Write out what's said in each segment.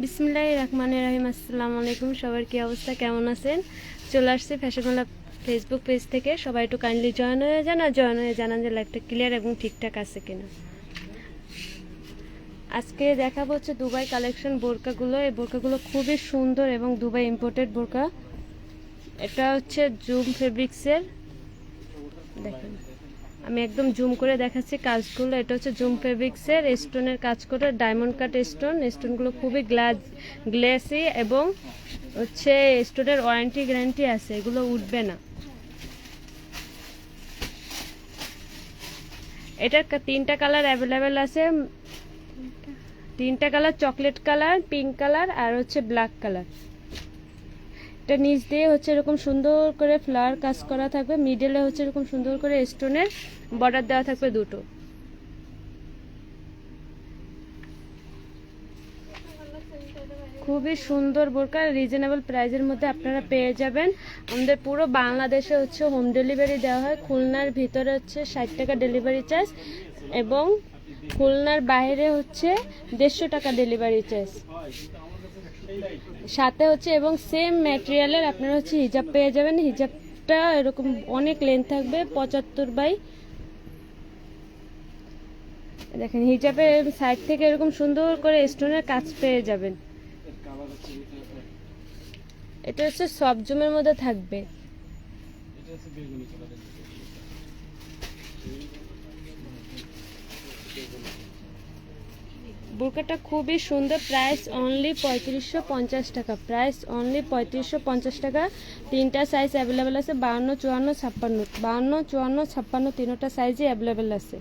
বিসমুল্লাহ রহমান রাহিম আসসালামু আলাইকুম সবার কি অবস্থা? কেমন আছেন? চলে আসছে ফ্যাশনওয়ালা ফেসবুক পেজ থেকে। সবাই একটু কাইন্ডলি জয়েন হয়ে আর জয়েন হয়ে জানান যে লাইফটা ক্লিয়ার এবং ঠিকঠাক আছে কিনা। আজকে দেখাবো হচ্ছে দুবাই কালেকশন বোরকাগুলো। এই বোরকাগুলো খুবই সুন্দর এবং দুবাই ইম্পোর্টেড বোরকা। এটা হচ্ছে জুম ফেব্রিক্সের। দেখেন, আমি একদম জুম করে দেখাচ্ছি কাজগুলো। এটা হচ্ছে জুম ফেব্রিক্সের স্টোনের কাজ করে ডায়মন্ড কাট স্টোন। স্টোনগুলো খুবই গ্লাস, গ্লেসি এবং হচ্ছে স্টোনের ওয়ারেন্টি গ্যারান্টি আছে, এগুলো উঠবে না। এটার তিনটা কালার অ্যাভেলেবেল আছে। তিনটা colour, chocolate colour pink colour আর হচ্ছে ব্ল্যাক কালার। এটা নিচ দিয়ে হচ্ছে এরকম সুন্দর করে ফ্লাওয়ার কাজ করা থাকবে। মিডলে হচ্ছে এরকম সুন্দর করে স্টোনের বর্ডার দেওয়া থাকবে দুটো। খুবই সুন্দর বোরকা রিজনেবল প্রাইজের মধ্যে আপনারা পেয়ে যাবেন। আমাদের পুরো বাংলাদেশে হচ্ছে হোম ডেলিভারি দেওয়া হয়। খুলনার ভিতরে হচ্ছে ষাট টাকা ডেলিভারি চার্জ এবং খুলনার বাইরে হচ্ছে দেড়শো টাকা ডেলিভারি চার্জ সাথে হচ্ছে এবং সেম ম্যাটেরিয়ালের আপনারা হচ্ছে হিজাব পেয়ে যাবেন। হিজাবটা এরকম অনেক লেন্থ থাকবে, পঁচাত্তর বাই দেখেন হিজাবের সাইড থেকে এরকম সুন্দর করে স্টোনের কাজ পেয়ে যাবেন। এটা হচ্ছে সব জুমের মধ্যে থাকবে। বুরকাটা খুবই সুন্দর প্রাইস অনলি পঁয়ত্রিশশো পঞ্চাশ টাকা প্রাইস অনলি পঁয়ত্রিশশো পঞ্চাশ টাকা। তিনটা সাইজ অ্যাভেলেবেল আছে বাউন্ন চুয়ান্ন, ছাপ্পান্ন। বাউন্ন চুয়ান্ন, ছাপ্পান্ন তিনটা সাইজই অ্যাভেলেবেল আছে।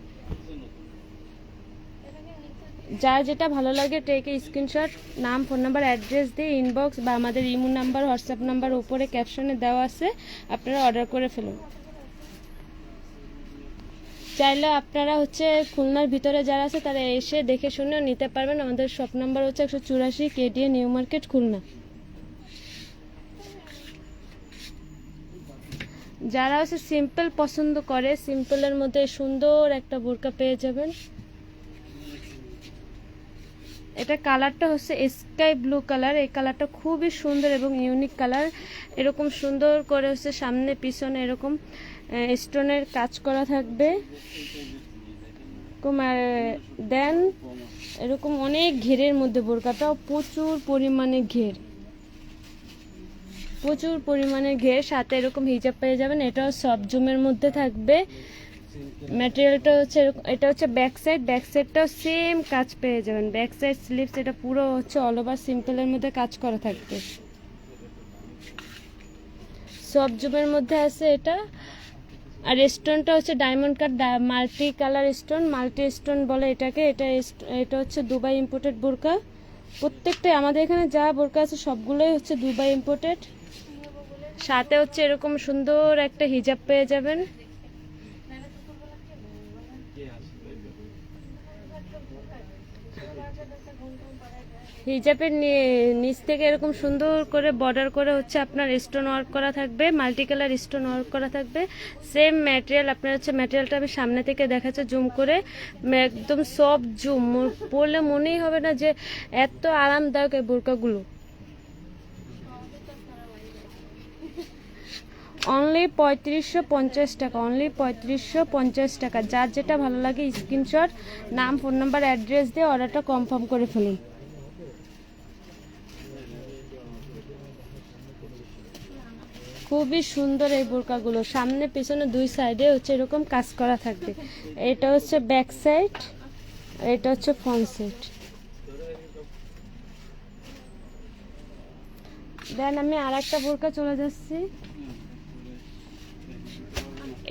যার যেটা ভালো লাগে টেকে স্ক্রিনশট নাম ফোন নাম্বার অ্যাড্রেস দিয়ে ইনবক্স বা আমাদের ইমো নাম্বার হোয়াটসঅ্যাপ নাম্বার উপরে ক্যাপশনে দেওয়া আছে, আপনারা অর্ডার করে ফেলুন। চাইলে আপনারা হচ্ছে খুলনার ভিতরে যারা আছে তারা এসে দেখে শুনেও নিতে পারবেন। আমাদের শপ নাম্বার হচ্ছে একশো চুরাশি কেডিএ নিউ মার্কেট, খুলনা। যারা হচ্ছে সিম্পল পছন্দ করে সিম্পলের মধ্যে সুন্দর একটা বোরকা পেয়ে যাবেন। এটা কালারটা হচ্ছে স্কাই ব্লু কালার এই কালারটা খুবই সুন্দর এবং ইউনিক কালার এরকম সুন্দর করে হচ্ছে সামনে, পিছনে এরকম স্টোনের কাজ করা থাকবে। এরকম, আর, দেন, এরকম অনেক ঘেরের মধ্যে বোরকাটাও প্রচুর পরিমাণে ঘের। প্রচুর পরিমাণে ঘের, সাথে এরকম হিজাব পেয়ে যাবেন, এটাও সব জুমের মধ্যে থাকবে। ম্যাটেরিয়ালটা হচ্ছে এটা হচ্ছে ব্যাক সাইড ব্যাক সাইডটাও সেম কাজ পেয়ে যাবেন। ব্যাক সাইড স্লিপস এটা পুরো হচ্ছে অল ওভার সিম্পলের মধ্যে কাজ করা থাকবে। সব জুমের মধ্যে আছে এটা। আর স্টোনটা হচ্ছে diamond cut multi colour stone multi stone বলে এটাকে, এটা এটা হচ্ছে দুবাই ইম্পোর্টেড বোরকা প্রত্যেকটাই আমাদের এখানে যা বোরকা আছে সবগুলোই হচ্ছে দুবাই ইম্পোর্টেড সাথে হচ্ছে এরকম সুন্দর একটা হিজাব পেয়ে যাবেন। হিজাবের নিচ থেকে এরকম সুন্দর করে বর্ডার করে হচ্ছে আপনার স্টোন ওয়ার্ক করা থাকবে মাল্টি কালার স্টোন ওয়ার্ক করা থাকবে। সেম ম্যাটেরিয়াল আপনার হচ্ছে ম্যাটেরিয়ালটা আমি সামনে থেকে দেখাচ্ছে জুম করে। একদম সব জুম পরলে মনেই হবে না যে এত আরামদায়ক এই বোরকাগুলো। অনলি পঁয়ত্রিশশো পঞ্চাশ টাকা অনলি পঁয়ত্রিশশো পঞ্চাশ টাকা। যার যেটা ভালো লাগে, স্ক্রিনশট, নাম ফোন নাম্বার অ্যাড্রেস দিয়ে অর্ডারটা কনফার্ম করে ফেলুন। খুবই সুন্দর এই বোরকাগুলো। সামনে, পেছনে দুই সাইডে হচ্ছে এরকম কাজ করা থাকবে। এটা হচ্ছে ব্যাক সাইড এটা হচ্ছে ফ্রন্ট সাইড দেন আমি আর একটা বোরকা চলে যাচ্ছি।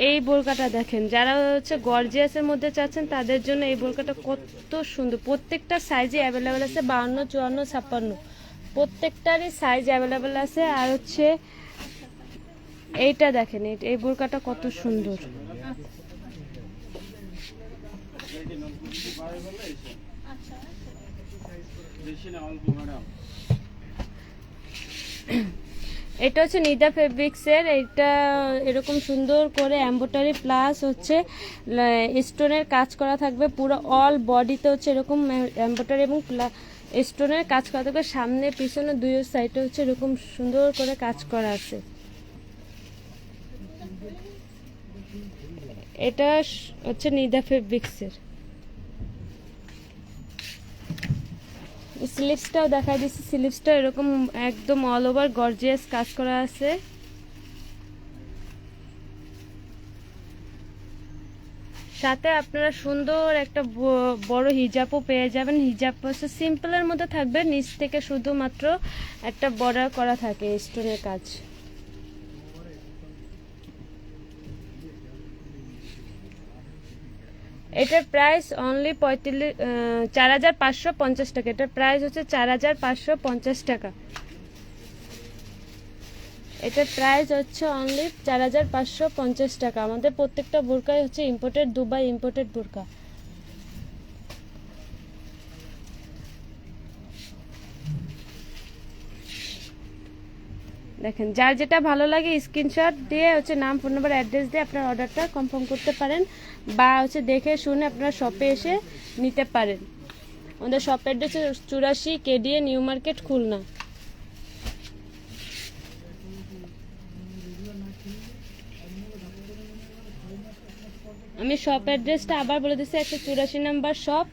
এই বোরকাটা দেখেন, যারা হচ্ছে গর্জিয়াসের মধ্যে চাচ্ছেন, তাদের জন্য এই বোরকাটা কত সুন্দর। প্রত্যেকটা সাইজে অ্যাভেলেবেল আছে, বাউন্ন, চুয়ান্ন, ছাপ্পান্ন। প্রত্যেকটারই সাইজ অ্যাভেলেবেল আছে। আর হচ্ছে এইটা দেখেন, এই- বোরকাটা কত সুন্দর। এটা হচ্ছে নিদা ফেব্রিক্সের এটা এরকম সুন্দর করে এম্বোটারি প্লাস হচ্ছে স্টোনের কাজ করা থাকবে। পুরো অল বডিতে হচ্ছে এরকম এম্বোটারি এবং স্টোনের কাজ করা থাকবে সামনে, পিছনে, দুই সাইডে হচ্ছে এরকম সুন্দর করে কাজ করা আছে। এটা হচ্ছে নিদা ফেব্রিক্সের স্লিভসটাও দেখা দিচ্ছি। স্লিভসটা এরকম একদম অল ওভার গর্জিয়াস কাজ করা আছে। সাথে আপনারা সুন্দর একটা বড় হিজাবও পেয়ে যাবেন। হিজাব হচ্ছে সিম্পলের মধ্যে থাকবে, নিচ থেকে শুধুমাত্র একটা বর্ডার করা থাকে স্টোনের কাজ। এটার প্রাইস অনলি পঁয়ত্রিশ চার হাজার পাঁচশো পঞ্চাশ টাকা। এটার প্রাইস হচ্ছে চার হাজার পাঁচশো পঞ্চাশ টাকা। এটার প্রাইস হচ্ছে অনলি চার হাজার পাঁচশো পঞ্চাশ টাকা। আমাদের প্রত্যেকটা বোরকাই হচ্ছে ইম্পোর্টেড দুবাই ইম্পোর্টেড বোরকা। দেখেন, যার যেটা ভালো লাগে স্ক্রিনশট দিয়ে হচ্ছে নাম ফোন নাম্বার অ্যাড্রেস দিয়ে আপনার অর্ডারটা কনফার্ম করতে পারেন বা হচ্ছে দেখে শুনে আপনারা শপে এসে নিতে পারেন। আমাদের শপ অ্যাড্রেস চুরাশি কেডিএ, নিউ মার্কেট, খুলনা। আমি শপ অ্যাড্রেসটা আবার বলে দিচ্ছি একশো চুরাশি number shop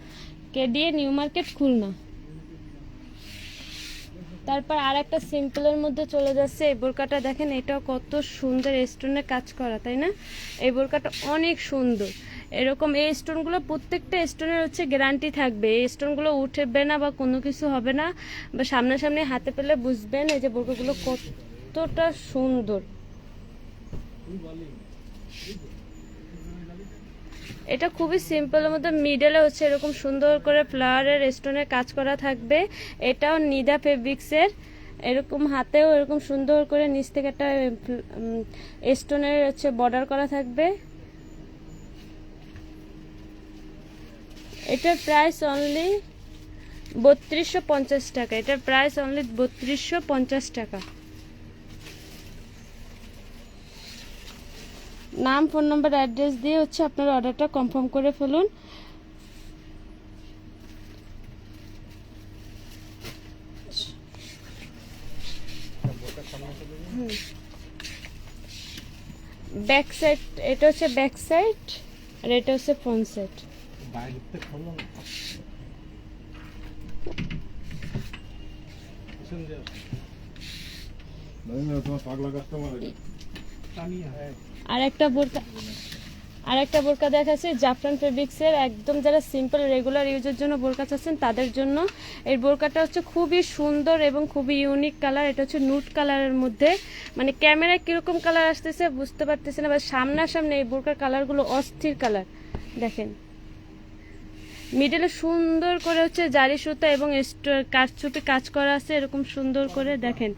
KDA, New Market, Khulna. তারপর আর একটা সিম্পলের মধ্যে চলে যাচ্ছে, এই বোরকাটা দেখেন, এটাও কত সুন্দর স্টোনে কাজ করা, তাই না? এই বোরকাটা অনেক সুন্দর। এরকম এই স্টোনগুলো প্রত্যেকটা স্টোনের হচ্ছে গ্যারান্টি থাকবে। এই স্টোনগুলো উঠবে না বা কোনো কিছু হবে না, বা সামনাসামনি হাতে পেলে বুঝবেন, এই যে বোরকাগুলো কতটা সুন্দর। এটা খুবই সিম্পলের মধ্যে মিডলে হচ্ছে এরকম সুন্দর করে ফ্লাওয়ারের স্টোনের কাজ করা থাকবে। এটাও নিদা ফেব্রিক্সের এরকম হাতেও এরকম সুন্দর করে নিচ থেকে একটা স্টোনের হচ্ছে বর্ডার করা থাকবে। এটার প্রাইস অনলি বত্রিশশো টাকা। এটার প্রাইস অনলি বত্রিশশো টাকা। নাম ফোন নাম্বার অ্যাড্রেস দিয়ে হচ্ছে আপনার অর্ডারটা কনফার্ম করে ফেলুন। ব্যাক সাইড এটা হচ্ছে ব্যাক সাইড আর এটা হচ্ছে ফ্রন্ট সাইড। বাইরেতে খোলো না পিছন দিয়ে আসো। তোমার পাগলা কাস্টমার আর একটা বোরকা আর একটা বোরকা দেখাচ্ছে জাফরান ফেব্রিক্সের একদম যারা সিম্পল রেগুলার ইউজের জন্য বোরকা চাচ্ছেন, তাদের জন্য এই বোরকাটা হচ্ছে খুবই সুন্দর এবং খুবই ইউনিক কালার এটা হচ্ছে নুট কালারের মধ্যে। মানে ক্যামেরায় কীরকম কালার আসতেছে বুঝতে পারতেছে না বা সামনাসামনি এই বোরকার কালারগুলো অস্থির কালার দেখেন। মিডলে সুন্দর করে হচ্ছে জারি সুতা এবং কাঠছুপি কাজ করা আছে, এরকম সুন্দর করে। দেখেন।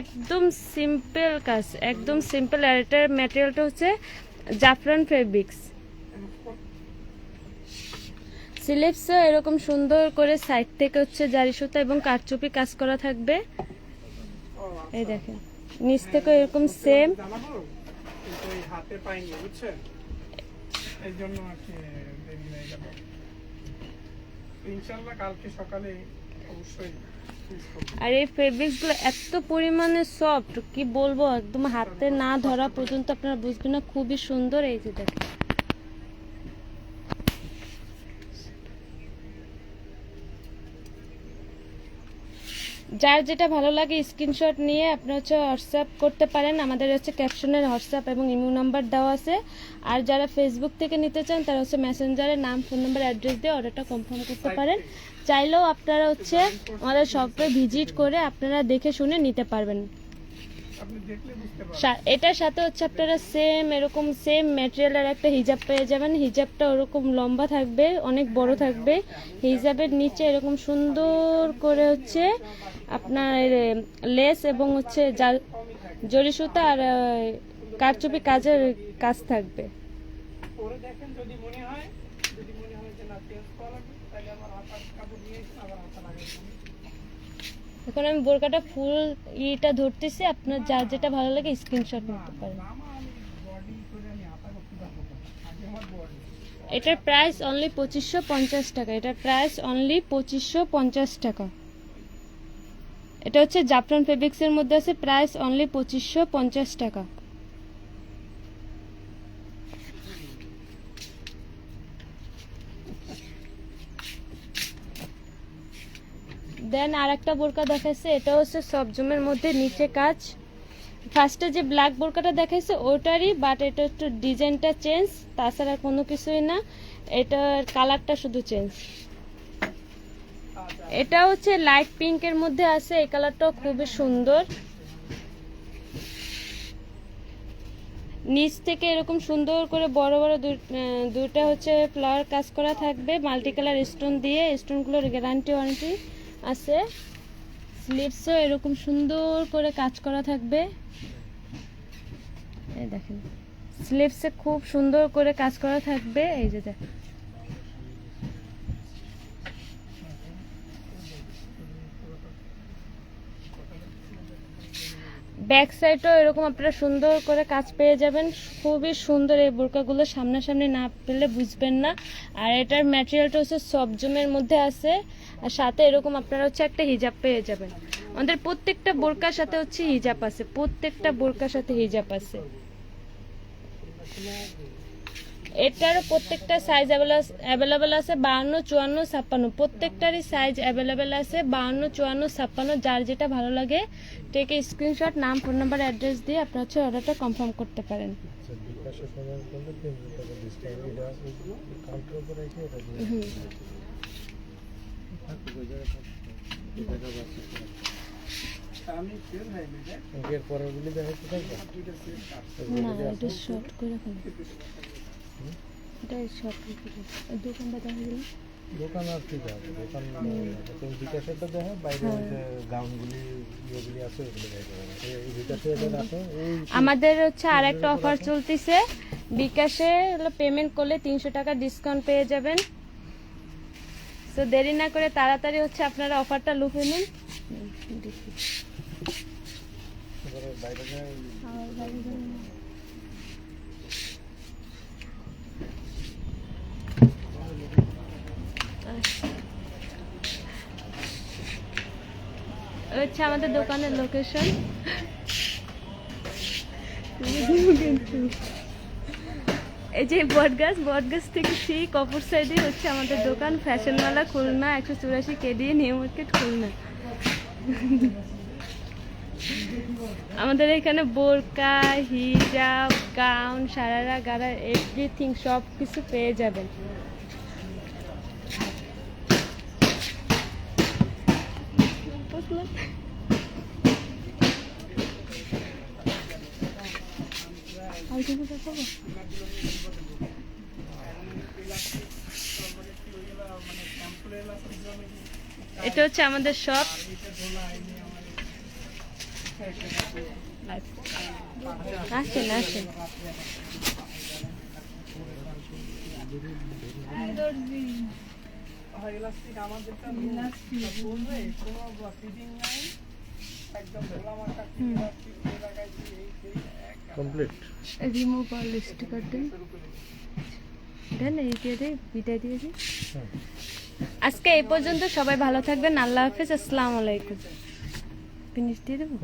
একদম সিম্পল কাজ, একদম সিম্পল আর এটার ম্যাটেরিয়ালটা হচ্ছে জাফরান ফেব্রিক্স স্লিপসও এরকম সুন্দর করে সাইড থেকে হচ্ছে জারি সুতা এবং কাঠচুপি কাজ করা থাকবে এই দেখেন, নিচ থেকে এরকম সেম ইনশাল্লাহ কালকে সকালে অবশ্যই। আর এই ফেব্রিক্সগুলো এত পরিমাণে সফট কি বলব? একদম হাতে না ধরা পর্যন্ত আপনারা বুঝবেন না, খুবই সুন্দর এই যে দেখেন। যার যেটা ভালো লাগে স্ক্রিনশট নিয়ে আপনি হচ্ছে হোয়াটসঅ্যাপ করতে পারেন। আমাদের হচ্ছে ক্যাপশনের হোয়াটসঅ্যাপ এবং ইমো নাম্বার দেওয়া আছে। আর যারা ফেসবুক থেকে নিতে চান, তারা হচ্ছে মেসেঞ্জারে নাম ফোন নাম্বার অ্যাড্রেস দিয়ে অর্ডারটা কনফার্ম করতে পারেন। চাইলেও আপনারা হচ্ছে আমাদের শপে ভিজিট করে আপনারা দেখে শুনে নিতে পারবেন। এটার সাথে হচ্ছে আপনারা সেম এরকম সেম ম্যাটেরিয়ালের একটা হিজাব পেয়ে যাবেন। হিজাবটা ওরকম লম্বা থাকবে, অনেক বড় থাকবে। হিজাবের নিচে এরকম সুন্দর করে হচ্ছে আপনার লেস এবং হচ্ছে জাল- জরি সুতা আর কারচুপি কাজের কাজ থাকবে। এখন আমি বোরকাটা ফুল ইটা ধরতেছি আপনার যার যেটা ভালো লাগে স্ক্রিনশট নিতে পারেন। এটার প্রাইস অনলি পঁচিশশো পঞ্চাশ টাকা এটার প্রাইস অনলি পঁচিশশো পঞ্চাশ টাকা। এটা হচ্ছে জাফরান ফেব্রিক্সের মধ্যে আছে প্রাইস অনলি পঁচিশশো পঞ্চাশ টাকা। দেন আর একটা বোরকা দেখাচ্ছে এটা হচ্ছে সব সবজমের মধ্যে নিচে কাজ। ফার্স্টে যে ব্ল্যাক বোরকাটা দেখাইছে, ওটারই বাট এটা একটু ডিজাইনটা চেঞ্জ তাছাড়া কোনো কিছুই না। এটার কালারটা শুধু চেঞ্জ এটা হচ্ছে লাইট পিঙ্কের মধ্যে আছে এই কালারটাও খুবই সুন্দর। নিচ থেকে এরকম সুন্দর করে বড় বড় দু- আহ, হচ্ছে ফ্লাওয়ার কাজ করা থাকবে মাল্টি কালার স্টোন দিয়ে। স্টোনগুলোর গ্যারান্টি ওয়ারেন্টি আছে। স্লিভসও এরকম সুন্দর করে কাজ করা থাকবে। এই দেখেন। স্লিভসে খুব সুন্দর করে কাজ করা থাকবে। এই যে দেখ ব্যাক সাইডও এরকম আপনারা সুন্দর করে কাজ পেয়ে যাবেন। খুবই সুন্দর এই বোরকাগুলো সামনাসামনি না পেলে বুঝবেন না। আর এটার ম্যাটেরিয়ালটা হচ্ছে সবজমের মধ্যে আছে। আর সাথে এরকম আপনারা হচ্ছে একটা হিজাব পেয়ে যাবেন। আমাদের প্রত্যেকটা বোরকার সাথে হচ্ছে হিজাব আছে। প্রত্যেকটা বোরকার সাথে হিজাব আছে। এটারও প্রত্যেকটা সাইজ অ্যাভেলেবেল আছে বাহান্ন চুয়ান্ন ছাপ্পান্ন। প্রত্যেকটারই সাইজ অ্যাভেলেবেল আছে বাহান্ন চুয়ান্ন ছাপ্পান্ন যার যেটা ভালো লাগে টেকে স্ক্রিনশট নাম ফোন নাম্বার অ্যাড্রেস দিয়ে আপনার হচ্ছে অর্ডারটা কনফার্ম করতে পারেন। আচ্ছা না এটা শর্ট করে ফেলো এটা শর্ট করে ফেলো এই দোকানটা দেখা গেল? দোকান আর কি যাবে দোকান তুমি বিকাশেরটা দেখো বাইরে যে গাউনগুলি ইয়েগুলি আছে ওগুলি এই বিকাশে এটা আমাদের হচ্ছে আর একটা অফার চলতেছে। বিকাশে পেমেন্ট করলে তিনশো টাকা ডিসকাউন্ট পেয়ে যাবেন। তো দেরি না করে তাড়াতাড়ি হচ্ছে আপনারা অফারটা লুফে নিন। বাইরে যায় আর বাইরে যাবেন না। আচ্ছা। এই হচ্ছে আমাদের দোকানের লোকেশন এই যে বটগাছ বটগাছ থেকে ঠিক অপর সাইডে হচ্ছে আমাদের দোকান। ফ্যাশনওয়ালা খুলনা, একশো চুরাশি কেডি নিউ মার্কেট খুলনা। আমাদের এখানে বোরকা, হিজাব, গাউন, সারারা গারা এভরিথিং সব কিছু পেয়ে যাবেন। বুঝলেন? এটা হচ্ছে আমাদের শপ আসেন আসেন। ইলাস্টিক আমাদেরটা ইলাস্টিক বলবে কোনো ফিটিং নাই। একদম খোলা মার্কা ইলাস্টিক দিয়ে লাগাইছি এই complete remove all sticker then এই দিয়ে বিদায় দিয়ে আজকে এই পর্যন্ত সবাই ভালো থাকবেন আল্লাহ হাফেজ আসসালামু আলাইকুম। ফিনিশ দিয়ে দেবো?